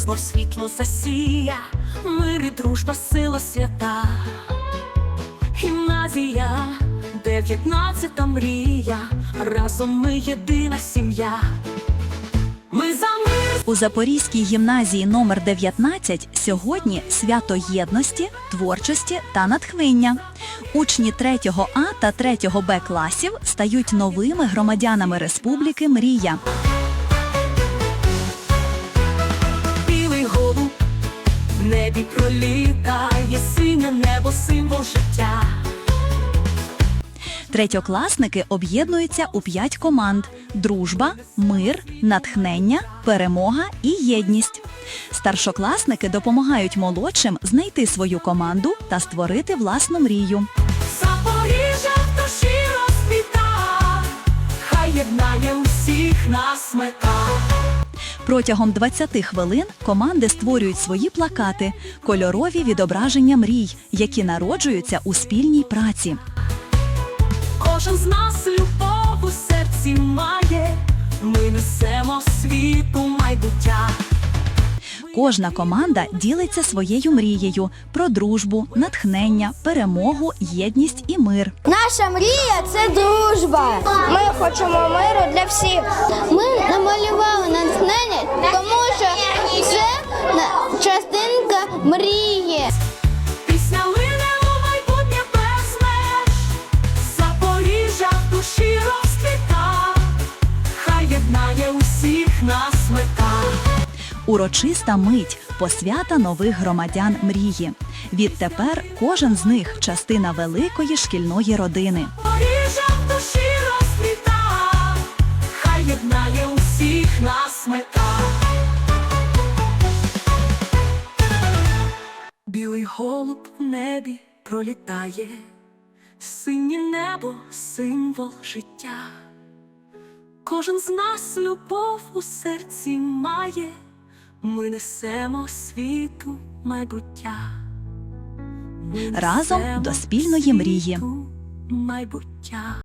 знов світло засія, мир і дружба, сила свята. Гімназія, дев'ятнадцята мрія, разом ми єдина сім'я. Ми за мир У Запорізькій гімназії номер 19 сьогодні свято єдності, творчості та натхнення. Учні 3 А та 3 Б класів стають новими громадянами Республіки Мрія. Небі пролітає синє небо, символ життя. Третьокласники об'єднуються у п'ять команд: дружба, мир, натхнення, перемога і єдність. Старшокласники допомагають молодшим знайти свою команду та створити власну мрію. Запоріжжя в душі розквіта, хай єднає усіх нас мета. Протягом 20 хвилин команди створюють свої плакати, кольорові відображення мрій, які народжуються у спільній праці. Кожен з нас любов у серці має, ми несемо світу майбуття. Кожна команда ділиться своєю мрією про дружбу, натхнення, перемогу, єдність і мир. Наша мрія це дружба. Ми хочемо миру для всіх. Ми намалювали мрії. Пісня лине у майбутнє без меж, Запоріжжя в душі розквіта, хай єднає усіх нас мета. Урочиста мить посвята нових громадян мрії. Відтепер кожен з них частина великої шкільної родини. Запоріжжя в душі голуб в небі пролітає, синє небо символ життя. Кожен з нас любов у серці має, ми несемо світу майбуття. Ми Разом до спільної мрії. майбуття.